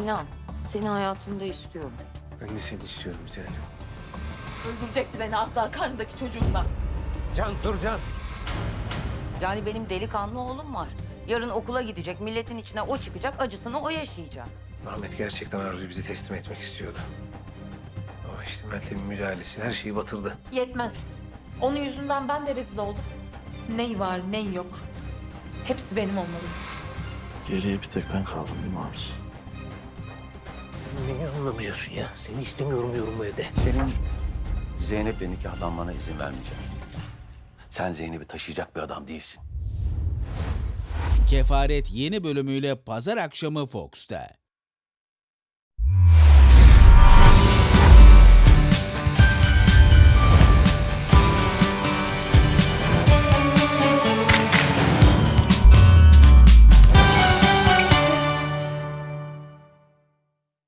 Sinan, seni hayatımda istiyorum. Ben de seni istiyorum bir tanem. Öldürecekti beni az daha karnındaki çocuğumla. Can dur Can. Yani benim delikanlı oğlum var. Yarın okula gidecek, milletin içine o çıkacak, acısını o yaşayacak. Ahmet gerçekten Arzu'yu bize teslim etmek istiyordu. Ama işte Meltem'in müdahalesi her şeyi batırdı. Yetmez. Onun yüzünden ben de rezil oldum. Ney var ney yok. Hepsi benim olmalı. Geriye bir tek ben kaldım değil mi Arzu? Anlamıyorsun ya. Seni istemiyorum diyorum bu evde. Senin Zeynep'le nikahlanmana izin vermeyeceğim. Sen Zeynep'i taşıyacak bir adam değilsin. Kefaret yeni bölümüyle pazar akşamı Fox'ta.